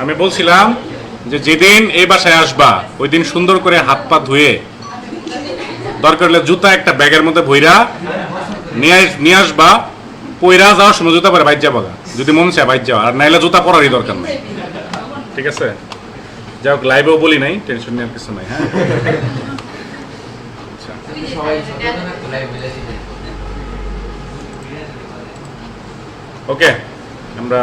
আমি বলছিলাম যে যেদিন এই বাসায় আসবা ওই দিন সুন্দর করে হাত পা ধুয়ে দরকার হলে জুতা একটা ব্যাগের মধ্যে ভইরা নিয়ে নিয়ে আসবা পয়রা যাওয়ার সময় জুতা পরে বাইর যাবা যদি মন চায় বাইর যাওয়া আর নাইলে জুতা পরারই দরকার নেই। ঠিক আছে? যাই হোক লাইভেও বলি নাই টেনশন নেওয়ার কিছু নাই হ্যাঁ? আচ্ছা। ওকে আমরা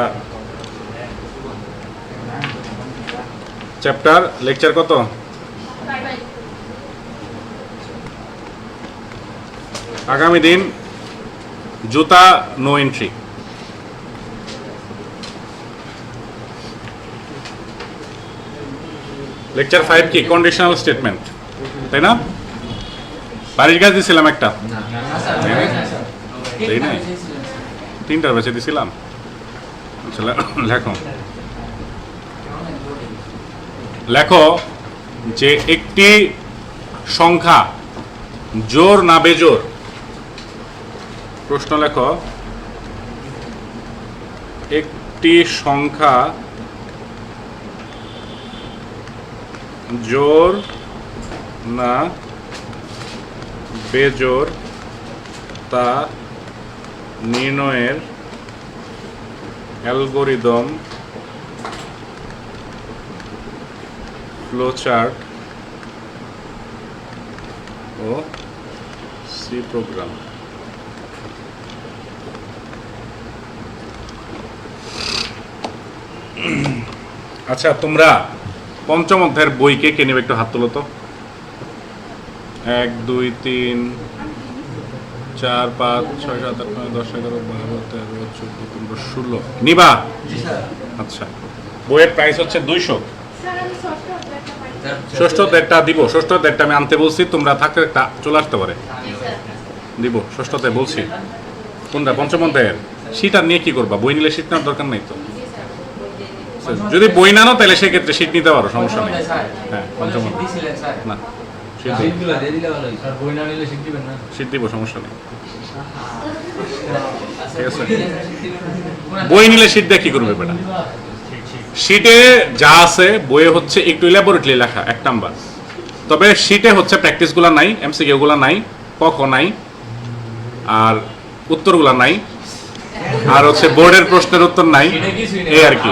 চ্যাপ্টার লেকচার কত আগামী দিন জুতা নো এন্ট্রি লেকচার ফাইভ কি কন্ডিশনাল স্টেটমেন্ট তাই না বাড়ির কাজ দিছিলাম একটা? তিনটার বেছে দিছিলাম আচ্ছা, লেখো লেখো যে একটি সংখ্যা জোর না বেজোর? প্রশ্ন লেখো। একটি সংখ্যা জোর না বেজোর তা নির্ণয়ের অ্যালগোরিদম ফ্লোচার্ট ও সি প্রোগ্রাম আচ্ছা তোমরা পঞ্চম অধ্যায়ের বই কে কে নেবে একটু হাত তোলো তো। এক দুই তিন চার পাঁচ ছয় সাত আট নয় দশ এগারো বারো তেরো চোদ্দ পনেরো ষোলো। নিবা? আচ্ছা। বইয়ের প্রাইস হচ্ছে দুইশো। ষষ্ঠ অধ্যায়টা দিব ষষ্ঠ অধ্যায়টা আমি আনতে বলছি তোমরা থাকতে একটা চলে আসতে পারে। দিব ষষ্ঠ অধ্যায় বলছি। কোনটা? পঞ্চম অধ্যায়ের। শীট আর নিয়ে কি করবা? বই নিলে শীট নেওয়ার দরকার নেই তো? যদি বই না নাও তাহলে সেক্ষেত্রে শীট নিতে পারো সমস্যা নেই। হ্যাঁ পঞ্চম না দিব সমস্যা নেই। ঠিক আছে? বই নিলে দিয়ে কি করবে বেটা? শীটে যা আছে বইয়ে হচ্ছে একটু ল্যাবরেটরি লেখা এক নাম্বার। তবে শীটে হচ্ছে প্র্যাকটিসগুলো নাই এমসিকিউগুলো নাই কক নাই আর উত্তরগুলো নাই আর হচ্ছে বোর্ডের প্রশ্নের উত্তর নাই এই আর কি।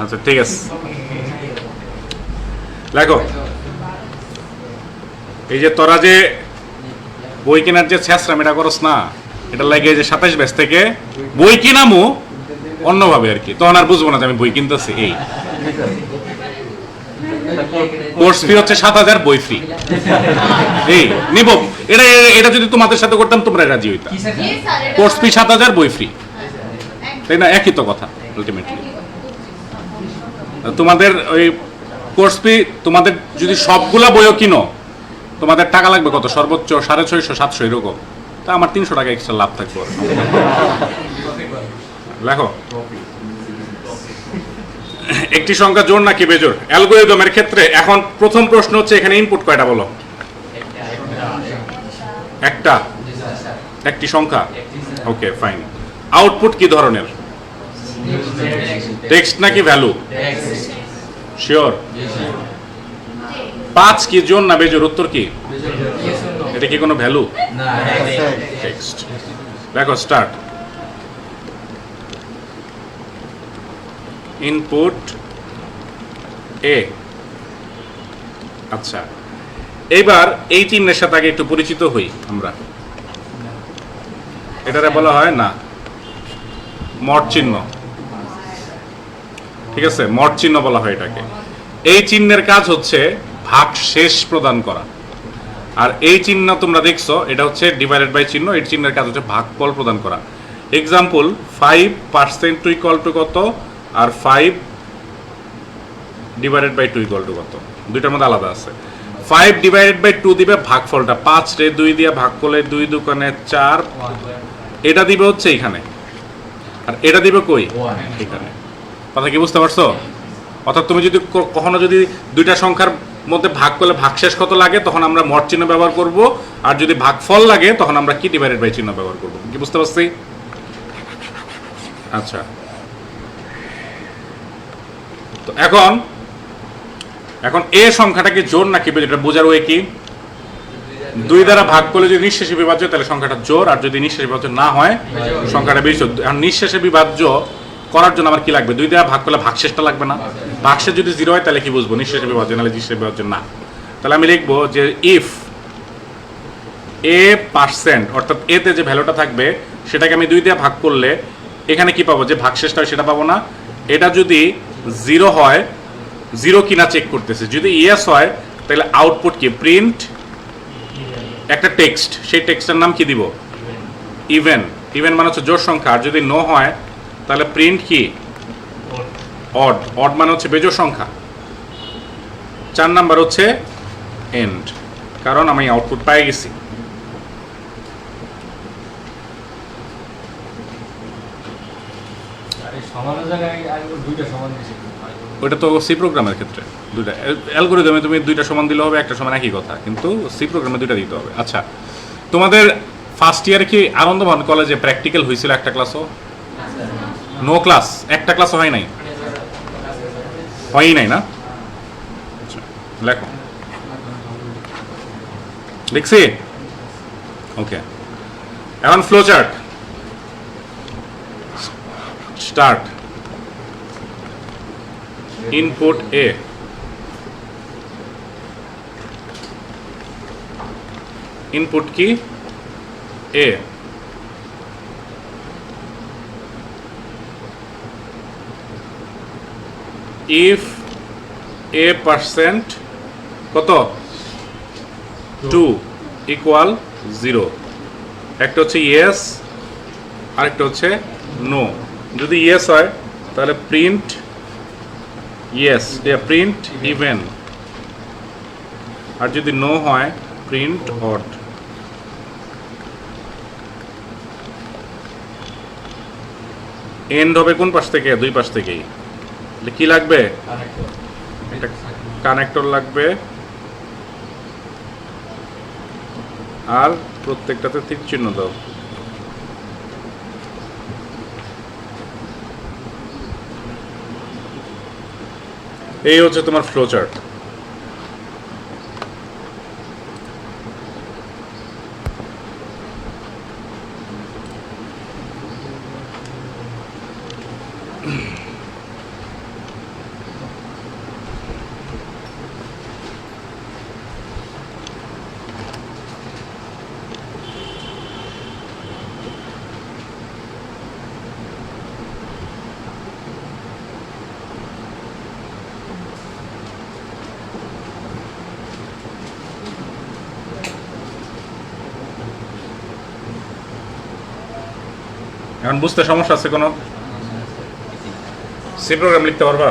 আচ্ছা ঠিক আছে। লেখো। এই যে তোরা যে বই কেনার যে ছ্যাঁচড়াম এটা করস না এটা লাগে যে সাতাইশ ব্যাচ থেকে বই কিনামু অন্যভাবে আর কি। তখন আর বুঝব না যে আমি বই কিনতেছি এই। কোর্স ফি হচ্ছে সাত হাজার বই ফ্রি এই নিব। এটা এটা যদি তোমাদের সাথে করতাম তোমরা রাজি হইতাম কোর্স ফি সাত হাজার বই ফ্রি তাই না? একই তো কথা আলটিমেটলি তোমাদের ওই কোর্স ফি তোমাদের যদি সবগুলা বইও কিনো তোমাদের টাকা লাগবে কত? সর্বোচ্চ সাড়ে ছয়শো সাতশো এরকম। তা আমার তিনশো টাকা এক্সট্রা লাভ থাকবে। লেখো। একটি সংখ্যা জোর নাকি বেজোর? অ্যালগোরিদমের ক্ষেত্রে এখন প্রথম প্রশ্ন হচ্ছে এখানে ইনপুট কয়টা বলো? একটা। একটি সংখ্যা? ওকে ফাইন আউটপুট কি ধরনের? টেক্সট নাকি ভ্যালু শিওর পাঁচ কি জোর না বেজোর? উত্তর কি? এটা কি কোনো ভ্যালু টেক্সট দেখো স্টার্ট ইনপুট এ আচ্ছা এইবার এই চিহ্নের সাথে আগে একটু পরিচিত হই আমরা। এটারে বলা হয় না মট চিহ্ন। ঠিক আছে মট চিহ্ন বলা হয় এটাকে। এই চিহ্নের কাজ হচ্ছে ভাগ শেষ প্রদান করা। আর এই চিহ্ন তোমরা দেখছ এটা হচ্ছে ডিভাইডেড বাই চিহ্ন এই চিহ্নের কাজ হচ্ছে ভাগফল প্রদান করা। Example five percent two equal to কত? আর five divided by two equal to কত? দুইটার মধ্যে আলাদা আছে। ফাইভ ডিভাইডেড বাই টু দিবে ভাগফলটা। পাঁচ রে দুই দিয়ে ভাগ করলে দুই দোকানে চার। এটা দিবে হচ্ছে এখানে আর এটা দিবে কই? এখানে। কথা কি বুঝতে পারছ? অর্থাৎ তুমি যদি কখনো যদি দুইটা সংখ্যার মধ্যে ভাগ করলে ভাগশেষ কত লাগে, তখন আমরা মট চিহ্ন ব্যবহার করব। আর যদি ভাগফল লাগে, তখন আমরা কি ডিভাইডেড বাই চিহ্ন ব্যবহার করব? কি বুঝতে পারছি? আচ্ছা। তো এখন এখন এ সংখ্যাটা কি জোর নাকি? এটা বোঝার ওয়ে কি? দুই দ্বারা ভাগ করলে যদি নিঃশেষে বিভাজ্য, তাহলে সংখ্যাটা জোর, আর যদি নিঃশেষে বিভাজ্য না হয়, সংখ্যাটা বেশি। এখন নিঃশেষে বিভাজ্য করার জন্য আমার কি লাগবে? দুই দ্বারা ভাগ করলে ভাগশেষটা লাগবে না। ভাগশেষ যদি জিরো হয়, তাহলে কি বুঝব? নিঃশেষে বিভাজ্য, নাহলে নিঃশেষে বিভাজ্য না। তাহলে আমি লিখব যে ইফ এ পার্সেন্ট অর্থাৎ এতে যে ভ্যালুটা থাকবে, সেটাকে আমি দুই দিয়ে ভাগ করলে, এখানে কি পাবো? যে ভাগশেষটা সেটা পাবো না। এটা যদি জিরো হয় জিরো কিনা চেক করতেছে। যদি ইয়েস হয়, তাহলে আউটপুট কি? প্রিন্ট একটা টেক্সট সেই টেক্সটের নাম কি দিব? ইভেন ইভেন মানে হচ্ছে জোর সংখ্যা। আর যদি নো হয়, তাহলে প্রিন্ট কি? অড অড মানে হচ্ছে বেজোর সংখ্যা। চার নাম্বার হচ্ছে এন্ড কারণ আমি আউটপুট পাই গেছি আর এই ওটা তো সি প্রোগ্রামের ক্ষেত্রে দুইটা। অ্যালগোরিদমে তুমি দুইটা সমান দিলে হবে একটা সমান একই কথা কিন্তু সি প্রোগ্রামে দুইটা দিতে হবে। আচ্ছা তোমাদের ফার্স্ট ইয়ারে কি আনন্দভান কলেজে প্র্যাকটিক্যাল হয়েছিল একটা ক্লাসও নো ক্লাস একটা ক্লাসও হয় নাই? হয়ই নাই না? আচ্ছা, লেখো। লিখছি? ওকে এখন flowchart start input A. Input কি A. If A percent, কত টু ইকুয়াল জিরো একটা হচ্ছে ইয়েস আরেকটা হচ্ছে নো যদি ইয়েস হয় তাহলে print yes then print even আর যদি নো হয় প্রিন্ট অড এন্ড হবে কোন পাশ থেকে? দুই পাশ থেকেই। তাহলে কি লাগবে? একটা কানেক্টর লাগবে। আর প্রত্যেকটাতে তীর চিহ্ন দাও। এই হচ্ছে তোমার ফ্লো বুঝতে সমস্যা আছে কোনো? সি প্রোগ্রাম লিখতে পারবা?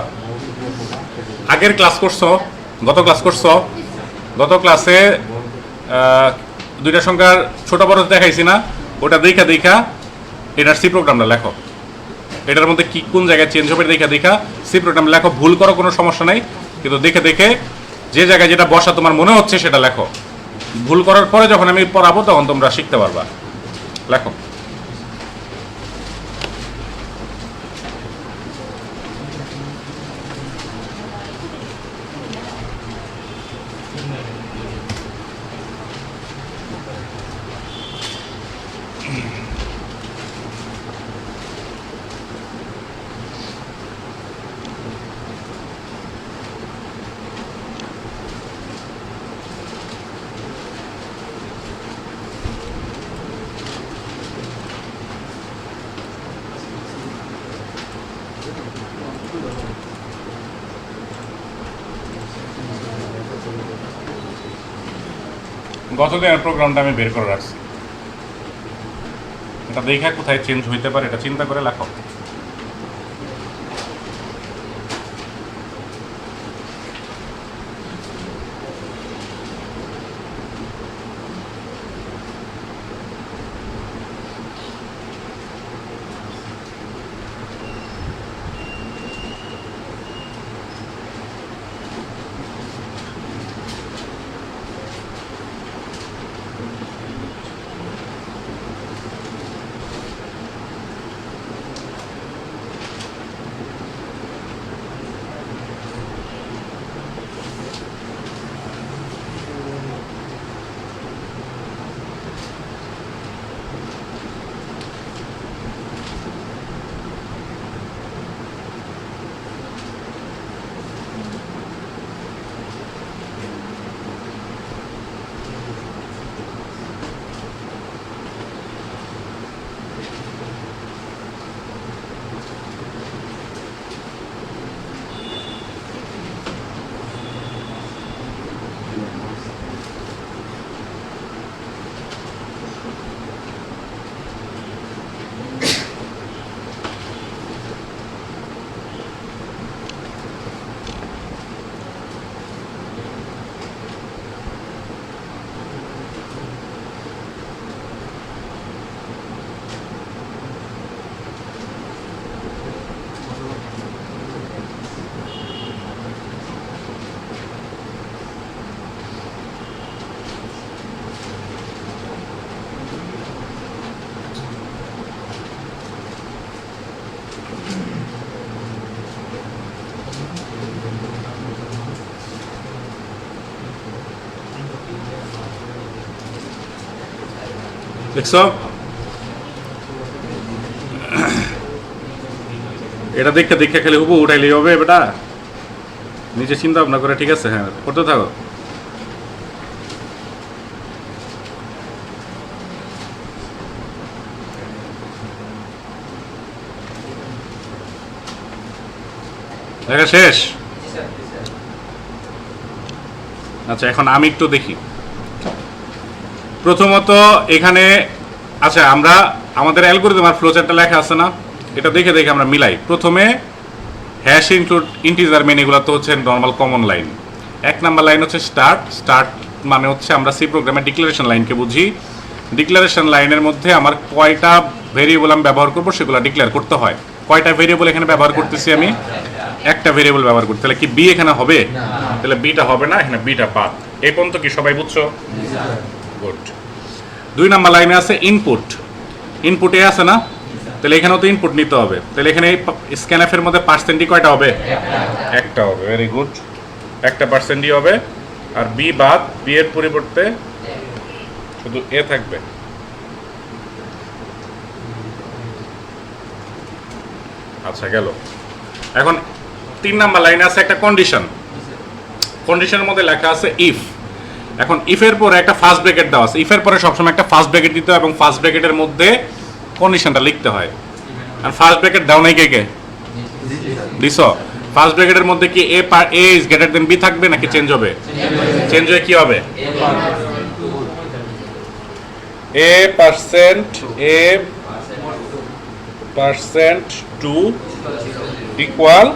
আগের ক্লাস করছ, গত ক্লাস করছ, গত ক্লাসে দুইটা সংখ্যার ছোট বড় দেখাইছি না, ওটা দেখা দেখা এটার সি প্রোগ্রামটা লেখো। এটার মধ্যে কি, কোন জায়গায় চেঞ্জ হবে দেখা দেখা সি প্রোগ্রাম লেখো, ভুল করো কোনো সমস্যা নেই, কিন্তু দেখে দেখে যে জায়গায় যেটা বসা তোমার মনে হচ্ছে সেটা লেখো। ভুল করার পরে যখন আমি পড়াবো তখন তোমরা শিখতে পারবা। লেখো। গত আর প্রোগ্রামটা আমি বের করে রাখছি। এটা দেখে কোথায় চেঞ্জ হইতে পারে, এটা চিন্তা করে লেখো। দেখছ এটা দেখে দেখে খালি হুবু উঠাইলে হবে বেটা। নিজে চিন্তা ভাবনা করে ঠিক আছে? হ্যাঁ করতে থাকো। দেখা শেষ? আচ্ছা এখন আমি একটু দেখি। প্রথমত এখানে আচ্ছা আমরা আমাদের অ্যালগোরিদম আর ফ্লোচার্টটা লেখা আছে না এটা দেখে দেখে আমরা মিলাই। প্রথমে হ্যাশ ইনক্লুড ইন্টিজার মেন এগুলো তো হচ্ছে নর্মাল কমন লাইন এক নাম্বার লাইন হচ্ছে স্টার্ট স্টার্ট মানে হচ্ছে আমরা সি প্রোগ্রামে ডিক্লারেশন লাইনকে বুঝি। ডিক্লারেশন লাইনের মধ্যে আমার কয়টা ভেরিয়েবল আমি ব্যবহার করব সেগুলো ডিক্লেয়ার করতে হয়। কয়টা ভেরিয়েবল এখানে ব্যবহার করতেছি আমি? একটা ভেরিয়েবল ব্যবহার করতে। তাহলে কি বি এখানে হবে? তাহলে বিটা হবে না এখানে বিটা বাদ। এই পর্যন্ত কি সবাই বুঝছ? গুড দুই নাম্বার লাইনে আছে ইনপুট। ইনপুট এ আছে না? তাহলে এখানেও তো ইনপুট নিতে হবে। তাহলে এখানে স্ক্যানএফ এর মধ্যে পার্সেন্টই কয়টা হবে? একটা হবে ভেরি গুড একটা পার্সেন্টই হবে। আর বি বাদ বি এর পরিবর্তে শুধু এ থাকবে। আচ্ছা গেল। এখন তিন নাম্বার লাইনে আছে একটা কন্ডিশন কন্ডিশনের মধ্যে লেখা আছে ইফ এখন ইফের পরে একটা ফার্স্ট ব্র্যাকেট দেওয়া আছে। ইফের পরে সবসময় একটা ফার্স্ট ব্র্যাকেট দিতে হয় এবং ফার্স্ট ব্র্যাকেটের মধ্যে কন্ডিশনটা লিখতে হয়। আর ফার্স্ট ব্র্যাকেট দাও নাই কে কে? দিছো। ফার্স্ট ব্র্যাকেটের মধ্যে কি A per A is greater then B থাকবে নাকি চেঞ্জ হবে? চেঞ্জ হয়ে কি হবে? A percent A percent two equal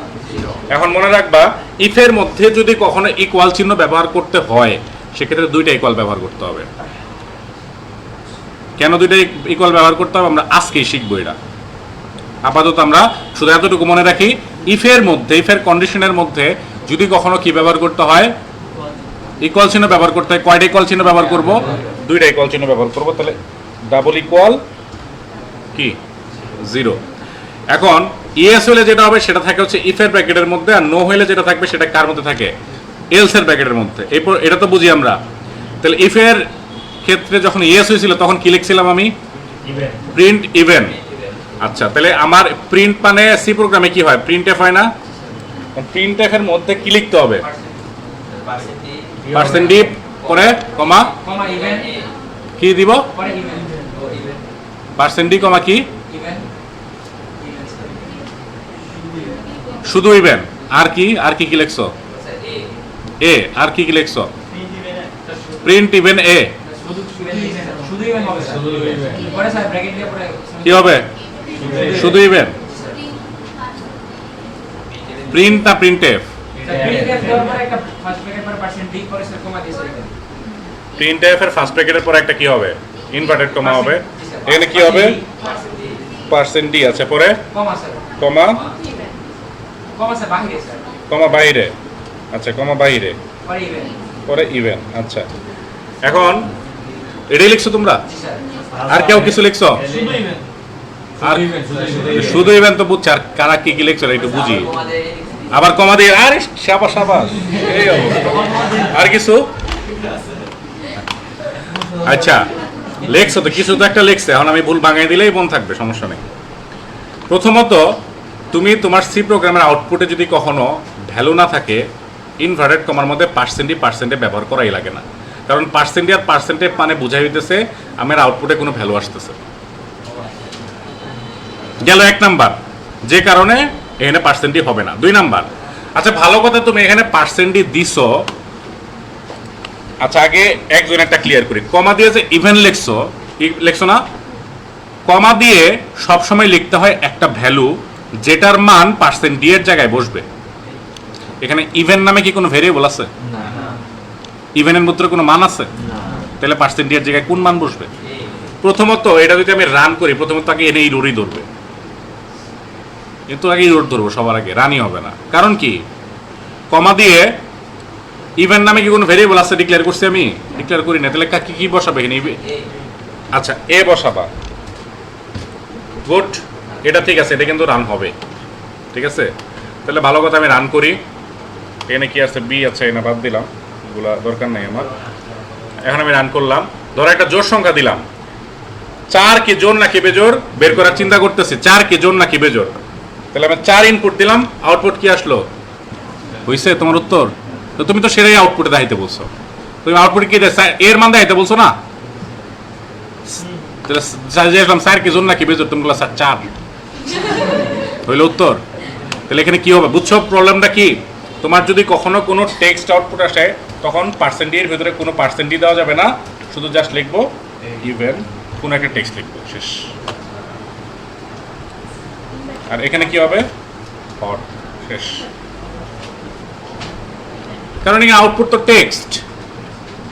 এখন মনে রাখবা ইফের মধ্যে যদি কখনো ইকুয়াল চিহ্ন ব্যবহার করতে হয় সেক্ষেত্রে দুইটা ইকুয়াল ব্যবহার করতে হবে। কেন দুইটা ইকুয়াল ব্যবহার করতে হবে? আমরা আজকেই শিখব এটা। আপাতত আমরা শুধু এতটুকু মনে রাখি ইফের মধ্যে ইফের কন্ডিশনের মধ্যে যদি কখনো কি ব্যবহার করতে হয়? ইকুয়াল চিহ্ন ব্যবহার করতে হয়। কয়টা ইকুয়াল চিহ্ন ব্যবহার করব? দুইটা ইকুয়াল চিহ্ন ব্যবহার করব তাহলে ডাবল ইকুয়াল কি? জিরো এখন ইএস হলে যেটা হবে সেটা থাকে হচ্ছে ইফের ব্র্যাকেটের মধ্যে আর নো হলে যেটা থাকবে সেটা কার মধ্যে থাকে? এলস এর ব্র্যাকেটের মধ্যে। এরপর এটা তো বুঝি আমরা। তাহলে ইফের ক্ষেত্রে যখন ইয়েস হয়েছিল তখন কি লিখছিলাম আমি? প্রিন্ট ইভেন আচ্ছা তাহলে আমার প্রিন্ট মানে সি প্রোগ্রামে কি হয়? প্রিন্ট এফ হয় না? প্রিন্ট এফ এর মধ্যে কি লিখতে হবে? পার্সেন্ট ডিপ পরে কমা। কি দিব? পরে পার্সেন্ট কমা কি? শুধু ইভেন আর কি? আর কি কি লিখছো? এ আর কি কি লিখছো? প্রিন্ট ইভেন এ কি হবে? শুধু ইভেন প্রিন্ট না প্রিন্ট এফ প্রিন্ট এফ এর ফার্স্ট ব্র্যাকেটের পর একটা কি হবে? ইনভার্টেড কমা হবে। এখানে কি হবে? পার্সেন্ট ডি আছে পরে। কমা কমা কমা বাইরে। আচ্ছা কমা বাইরে। পরে ইভেন আচ্ছা। এখন এটাই লিখছো তোমরা? আর কেউ কিছু লিখছো? আর শুধু ইভেন তো বুঝছে আর কারা কি কি লিখছো একটু বুঝি। আবার কমা দিয়ে আরে সাবাস সাবাস। এই আর কিছু? আচ্ছা লেখছো তো কিছু তো একটা লেখছে। এখন আমি ভুল ভাঙাই দিলেই মন থাকবে সমস্যা নেই। প্রথমত তুমি তোমার সি প্রোগ্রামের আউটপুটে যদি কখনো ভ্যালু না থাকে ইনভার্টেড কমার মধ্যে পার্সেন্টই পার্সেন্টে ব্যবহার করাই লাগে না। কারণ পার্সেন্টে আর পার্সেন্টে মানে বোঝাই হইতেছে, আমার আউটপুটে কোনো ভ্যালু আসতেছে গেল এক নাম্বার, যে কারণে এখানে পার্সেন্টই হবে না। দুই নাম্বার আচ্ছা ভালো কথা তুমি এখানে পার্সেন্টই দিছো। আচ্ছা আগে একজন একটা ক্লিয়ার করি। কমা দিয়ে যে ইভেন লিখছো লিখছো না? কমা দিয়ে সবসময় লিখতে হয় একটা ভ্যালু যেটার মান পার্সেন্ট ডি এর জায়গায় বসবে। এখানে ইভেন নামে কি কোনো ভেরিয়েবল আছে? ইভেনের মধ্যে কোনো মান আছে? তাহলে পার্সেন্ট ডি জায়গায় কোন মান বসবে? প্রথমত এটা যদি আমি রান করি প্রথমত আগে এনে এই রোডই ধরবে। কিন্তু আগে রোড ধরবো সবার আগে রানই হবে না। কারণ কি? কমা দিয়ে ইভেন নামে কি কোনো ভেরিয়েবল আছে ডিক্লেয়ার করছি আমি? ডিক্লেয়ার করি না। তাহলে কা- কি বসাবে এখানে? আচ্ছা এ বসাবা। গুড এটা ঠিক আছে এটা কিন্তু রান হবে। ঠিক আছে? তাহলে ভালো কথা আমি রান করি। এখানে কি আছে, বি আছে না বাদ দিলাম। এগুলা দরকার নেই আমার। এখন আমি রান করলাম। ধরো একটা জোর সংখ্যা দিলাম। চার কি জোর নাকি বেজোর? বের করার চিন্তা করতেছি। চার কি জোর নাকি বেজোর? তাহলে আমি চার ইনপুট দিলাম। আউটপুট কি আসলো? হইছে তোমার উত্তর? তো তুমি তো সেটাই আউটপুটে দেখাইতে বলছো। তুমি আউটপুট কি এর মান দেখাইতে বলছো না? দেখলাম স্যার কি জোর নাকি বেজোর, তুমি বললা, স্যার, চার। হইল উত্তর। তাহলে এখানে কি হবে? বুঝছ প্রবলেমটা কি? তোমার যদি কখনো কোনো টেক্সট আউটপুট আসে, তখন পার্সেন্টের ভিতরে কোনো পার্সেন্টই দেওয়া যাবে না। শুধু জাস্ট লিখব ইভেন কোনো একটা টেক্সট লিখব, শেষ। আর এখানে কি হবে? হট শেষ। কারণ এখানে আউটপুট তো টেক্সট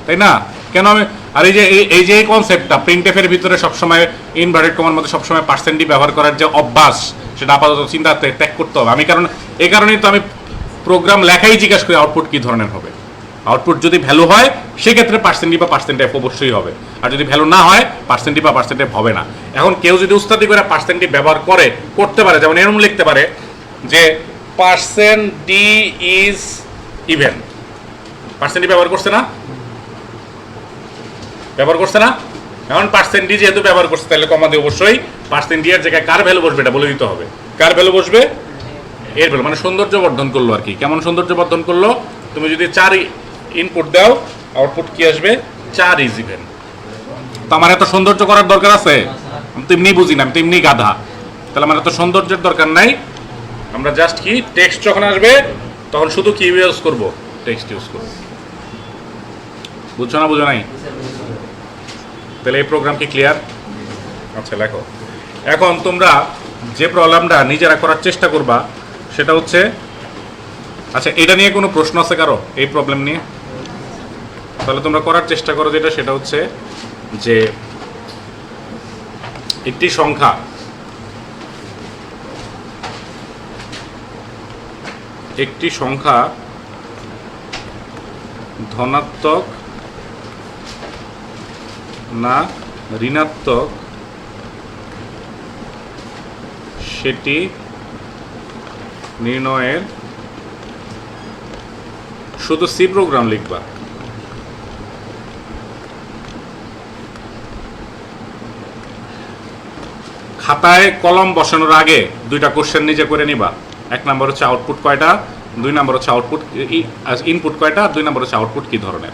তাই না? কেন আমি আর এই যে, এই- এই যে কনসেপ্টটা প্রিন্টেফের ভিতরে সবসময় ইনভার্টেড কমার মধ্যে সবসময় পার্সেন্টই ব্যবহার করার যে অভ্যাস, সেটা আপাতত চিন্তা ত্যাগ করতে হবে। আমি কারণ এই কারণেই তো আমি প্রোগ্রাম লেখাই জিজ্ঞাসা করি আউটপুট কি ধরনের হবে। আউটপুট যদি ভ্যালু হয়, সেক্ষেত্রে পার্সেন্টি বা পার্সেন্টেজ অবশ্যই হবে। আর যদি ভ্যালু না হয় পার্সেন্টি বা পার্সেন্টেজ হবে না। এখন কেউ যদি উস্তাদি করে পার্সেন্টি ব্যবহার করে, করতে পারে, যেমন এরকম লিখতে পারে যে পার্সেন্ট ডি ইজ ইভেন পার্সেন্টি ব্যবহার করছে না? ব্যবহার করছে না? এখন পার্সেন্টি যেহেতু ব্যবহার করছে, তাহলে কমা দিয়ে অবশ্যই পার্সেন্টেজের জায়গায় কার ভ্যালু বসবে এটা বলে দিতে হবে। কার ভ্যালু বসবে? এর ভ্যালু মানে সৌন্দর্য বর্ধন করল আর কি। কেমন সৌন্দর্য বর্ধন করল? তুমি যদি চার ইনপুট দাও আউটপুট কি আসবে? চার ইজ ইভেন তো আমার এত সৌন্দর্য করার দরকার আছে? আমি তো এমনি বুঝি না, আমি তো এমনি গাধা। তাহলে আমার এত সৌন্দর্যের দরকার নাই। আমরা জাস্ট কি টেক্সট যখন আসবে, তখন শুধু কি ইউজ করব? টেক্সট ইউজ করব। বুঝছ না, বুঝো নাই? তাহলে এই প্রোগ্রাম কি ক্লিয়ার আচ্ছা লেখো। এখন তোমরা যে প্রবলেমটা নিজেরা করার চেষ্টা করবা সেটা হচ্ছে আচ্ছা এটা নিয়ে কোনো প্রশ্ন আছে কারও? এই প্রবলেম নিয়ে? তাহলে তোমরা করার চেষ্টা করো যেটা, সেটা হচ্ছে যে একটি সংখ্যা একটি সংখ্যা ধনাত্মক না ঋণাত্মক, সেটি নির্ণয়ের শুধু সি প্রোগ্রাম লিখবা। খাতায় কলম বসানোর আগে দুইটা কোশ্চেন নিজে করে নিবা। এক নম্বর হচ্ছে আউটপুট কয়টা, দুই নম্বর হচ্ছে আউটপুট ইনপুট কয়টা দুই নম্বর হচ্ছে আউটপুট কি ধরনের?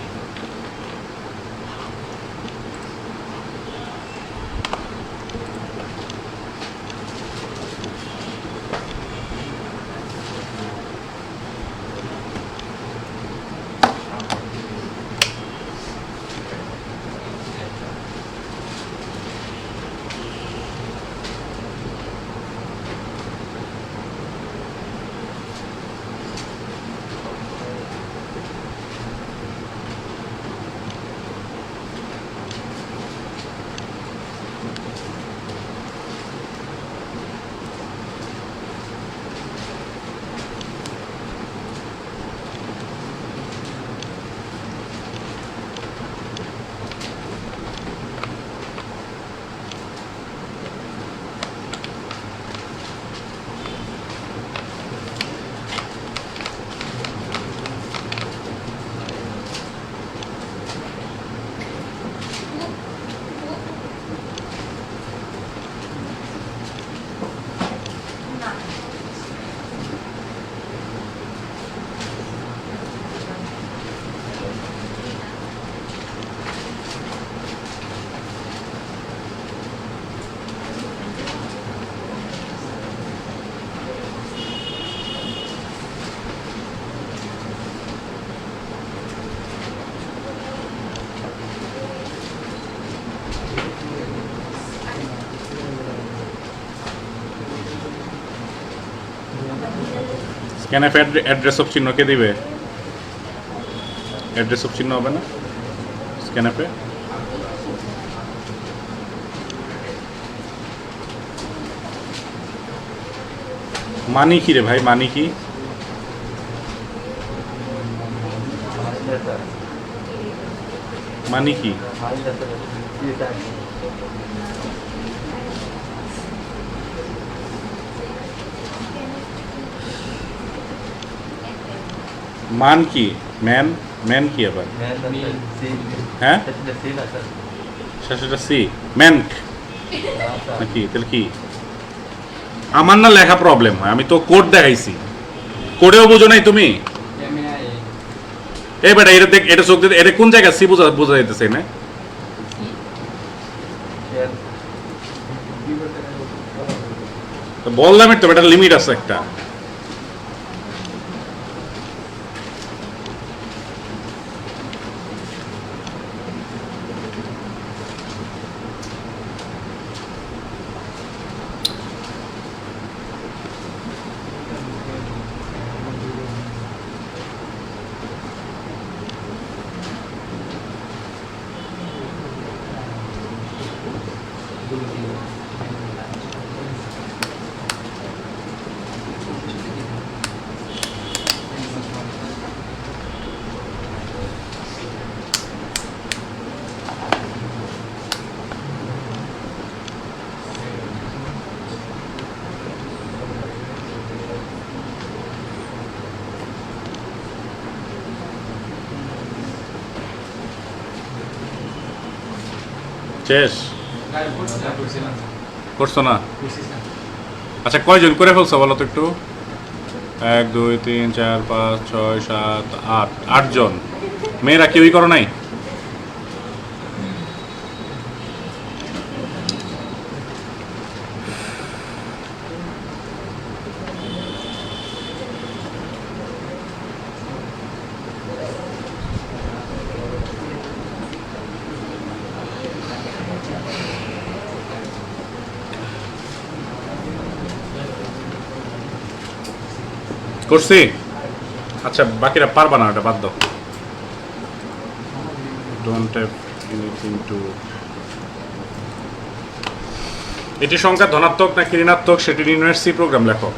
স্ক্যানএফ অ্যাড্রেস অফ চিহ্ন কে দিবে অ্যাড্রেস অফ চিহ্ন হবে না স্ক্যানএফে মানি কি রে ভাই মানি কি মানি কি মান কি? ম্যান? ম্যান কি আবার? হ্যাঁ? সেটা সি ম্যান নাকি? তাহলে কি? আমার না লেখা প্রবলেম হয়। আমি তো কোড দেখাইছি। কোডেও বুঝো নাই তুমি? এই বেটা এটা দেখ এটা চোখ দিতে এটা কোন জায়গা সি বোঝা বোঝা যাইতেছে না তো বললাম তো এটা লিমিট আছে একটা। শেষ? করছ না? আচ্ছা কয়জন? করে ফেলছো বলো তো একটু। এক, দুই, তিন, চার, পাঁচ, ছয়, সাত, আট। আটজন। মেয়েরা কেউই করো নাই? করছি? আচ্ছা বাকিরা পারবা না ওটা বাদ দাও। ডোন্ট হ্যাভ এনিথিং টু এটি সংখ্যা ধনাত্মক নাকি ঋণাত্মক সেটি নির্ণয়ের সি প্রোগ্রাম লেখো।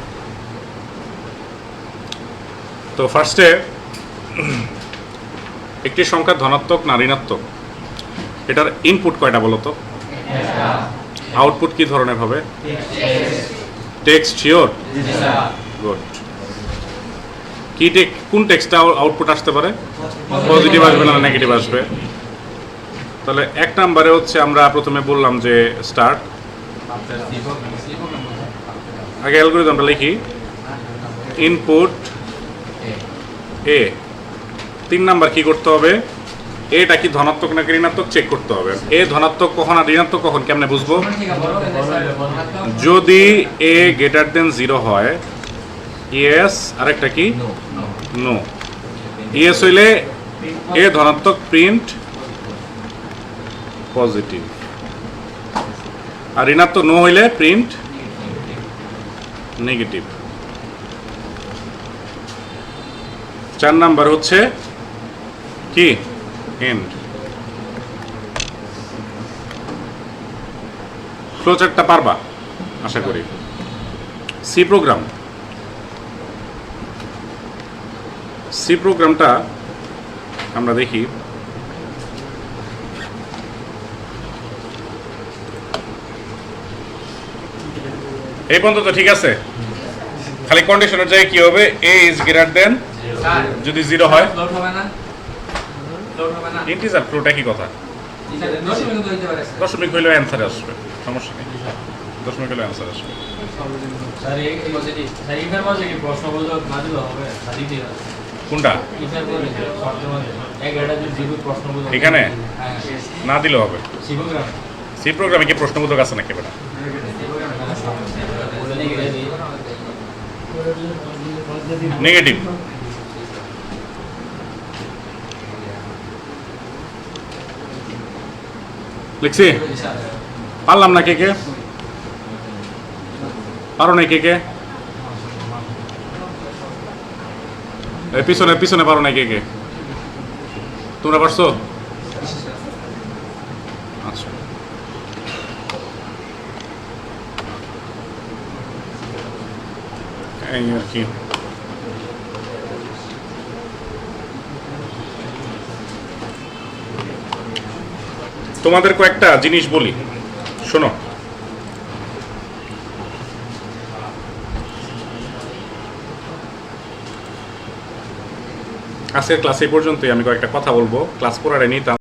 তো ফার্স্টে একটি সংখ্যা ধনাত্মক না ঋণাত্মক? এটার ইনপুট কয়টা বলো তো? আউটপুট কি ধরনের হবে? টেক্সট শিওর গুড কি টেক, কোন টেক্সটটা আউটপুট আসতে পারে? পজিটিভ আসবে না নেগেটিভ আসবে? তাহলে এক নাম্বারে হচ্ছে আমরা প্রথমে বললাম যে স্টার্ট আগে অ্যালগোরিদমটা লিখি। ইনপুট এ তিন নাম্বার কি করতে হবে? এটা কি ধনাত্মক নাকি ঋণাত্মক? চেক করতে হবে। এ ধনাত্মক কখন আর ঋণাত্মক কখন? কেমনে বুঝব? যদি এ গ্রেটার দেন জিরো হয় ইয়েস আরেকটা কি? নো ইয়েস হইলে এ ধনাত্মক প্রিন্ট পজিটিভ আর ঋণাত্মক নো হইলে প্রিন্ট নেগেটিভ চার নাম্বার হচ্ছে কি? এন্ড ফ্লোচারটা পারবা আশা করি। সি প্রোগ্রাম সি প্রোগ্রামটা আমরা দেখি। এই পর্যন্ত তো ঠিক আছে। খালি কন্ডিশনের জায়গায় কি হবে? এ ইজ গ্রেটার দেন যদি জিরো হয়। ইন্টিজার ফ্লোটা কি কথা? দশমিক হইলেও অ্যান্সার আসবে। সমস্যা নেই। দশমিক হইলেও অ্যান্সার আসবে। দিলে কোনটা? এখানে? না দিলেও হবে। সি প্রোগ্রামে কি প্রশ্নবোধক আছে নাকি বেটা নেগেটিভ লিখছি? পারলাম না কে কে? পারো না কে কে এই পিছনে পিছনে পারো না কে কে? তোমরা পারছ? আচ্ছা। তোমাদের কয়েকটা জিনিস বলি। শোনো। আজকের ক্লাস এই পর্যন্তই। আমি কয়েকটা কথা বলব। ক্লাস করার নিতাম।